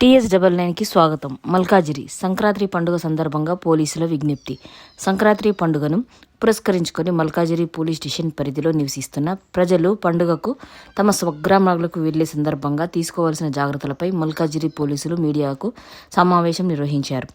TS double నైన్కి స్వాగతం. మల్కాజిరి సంక్రాంతి పండుగ సందర్భంగా పోలీసుల విజ్ఞప్తి. సంక్రాంతి పండుగను పురస్కరించుకొని మల్కాజిరి పోలీస్ స్టేషన్ పరిధిలో నివసిస్తున్న ప్రజలు పండుగకు తమ స్వగ్రామాలకు వెళ్ళే సందర్భంగా తీసుకోవాల్సిన జాగ్రత్తలపై మల్కాజిరి పోలీసులు మీడియాకు సమావేశం నిర్వహించారు.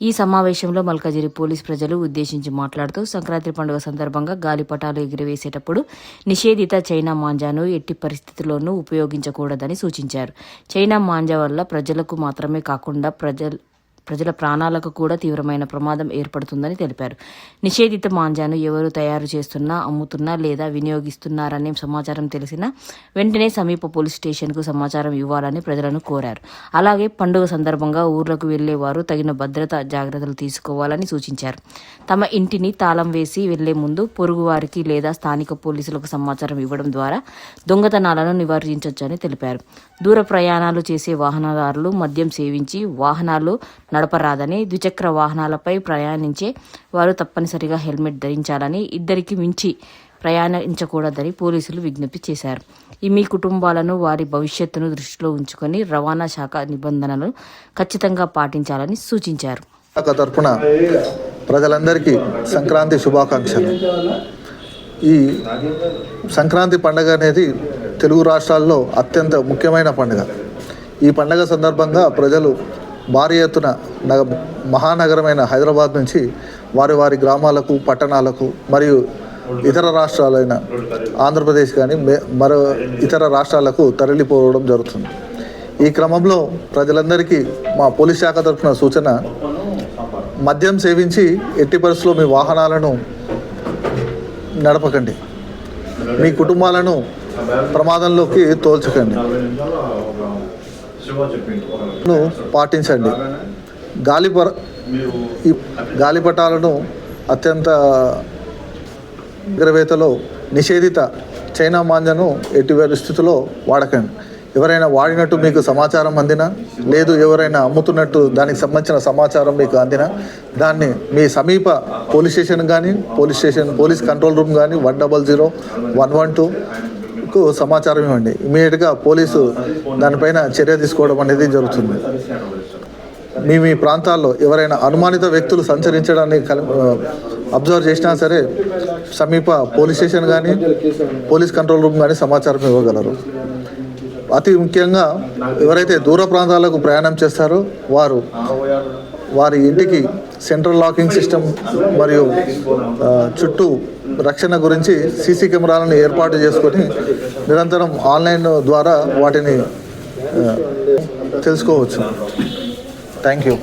ఈ సమావేశంలో మల్కాజిరి పోలీస్ ప్రజలు ఉద్దేశించి మాట్లాడుతూ సంక్రాంతి పండుగ సందర్భంగా గాలిపటాలు ఎగురవేసేటప్పుడు నిషేధిత చైనా మాంజాను ఎట్టి పరిస్థితుల్లోనూ ఉపయోగించకూడదని సూచించారు. చైనా మాంజా వల్ల ప్రజలకు మాత్రమే కాకుండా ప్రజలు ప్రజల ప్రాణాలకు కూడా తీవ్రమైన ప్రమాదం ఏర్పడుతుందని తెలిపారు. నిషేధిత మాంజాను ఎవరు తయారు చేస్తున్నా అమ్ముతున్నా లేదా వినియోగిస్తున్నారనే సమాచారం తెలిసినా వెంటనే సమీప పోలీస్ స్టేషన్కు సమాచారం ఇవ్వాలని ప్రజలను కోరారు. అలాగే పండుగ సందర్భంగా ఊర్లకు వెళ్ళే వారు తగిన భద్రతా జాగ్రత్తలు తీసుకోవాలని సూచించారు. తమ ఇంటిని తాళం వేసి వెళ్ళే ముందు పొరుగువారికి లేదా స్థానిక పోలీసులకు సమాచారం ఇవ్వడం ద్వారా దొంగతనాలను నివారించవచ్చని తెలిపారు. దూర ప్రయాణాలు చేసే వాహనదారులు మద్యం సేవించి వాహనాలు నడపరాదని ద్విచక్ర వాహనాలపై ప్రయాణించే వారు తప్పనిసరిగా హెల్మెట్ ధరించాలని ఇద్దరికి మించి ప్రయాణించకూడదని పోలీసులు విజ్ఞప్తి చేశారు. ఈ మీ కుటుంబాలను వారి భవిష్యత్తును దృష్టిలో ఉంచుకొని రవాణా శాఖ నిబంధనలు ఖచ్చితంగా పాటించాలని సూచించారు. తరఫున తరపున ప్రజలందరికీ సంక్రాంతి శుభాకాంక్షలు. ఈ సంక్రాంతి పండుగ అనేది తెలుగు రాష్ట్రాల్లో అత్యంత ముఖ్యమైన పండుగ. ఈ పండుగ సందర్భంగా ప్రజలు భారీ ఎత్తున నగ మహానగరమైన హైదరాబాద్ నుంచి వారి వారి గ్రామాలకు పట్టణాలకు మరియు ఇతర రాష్ట్రాలైన ఆంధ్రప్రదేశ్ కానీ మే మరో ఇతర రాష్ట్రాలకు తరలిపోవడం జరుగుతుంది. ఈ క్రమంలో ప్రజలందరికీ మా పోలీస్ శాఖ తరఫున సూచన మద్యం సేవించి ఎట్టి పరిస్థితుల్లో మీ వాహనాలను నడపకండి. మీ కుటుంబాలను ప్రమాదంలోకి తోల్చకండి. పాటించండి. గాలిపర ఈ గాలిపటాలను అత్యంత ఎగరవేతలో నిషేధిత చైనా మాంజను ఎట్టి పరిస్థితుల్లో వాడకండి. ఎవరైనా వాడినట్టు మీకు సమాచారం అందినా లేదు ఎవరైనా అమ్ముతున్నట్టు దానికి సంబంధించిన సమాచారం మీకు అందినా దాన్ని మీ సమీప పోలీస్ స్టేషన్ కానీ police station police control room కానీ one double zero one one two మాకు సమాచారం ఇవ్వండి. ఇమీడియట్గా పోలీసు దానిపైన చర్య తీసుకోవడం అనేది జరుగుతుంది. మీ మీ ప్రాంతాల్లో ఎవరైనా అనుమానిత వ్యక్తులు సంచరించడాన్ని అబ్జర్వ్ చేసినా సరే సమీప పోలీస్ స్టేషన్ కానీ పోలీస్ కంట్రోల్ రూమ్ కానీ సమాచారం ఇవ్వగలరు. అతి ముఖ్యంగా ఎవరైతే దూర ప్రాంతాలకు ప్రయాణం చేస్తారో వారు వారి ఇంటికి సెంట్రల్ లాకింగ్ సిస్టమ్ మరియు చుట్టూ రక్షణ గురించి సీసీ కెమెరాలను ఏర్పాటు చేసుకొని నిరంతరం ఆన్లైన్ ద్వారా వాటిని తెలుసుకోవచ్చు. Thank you.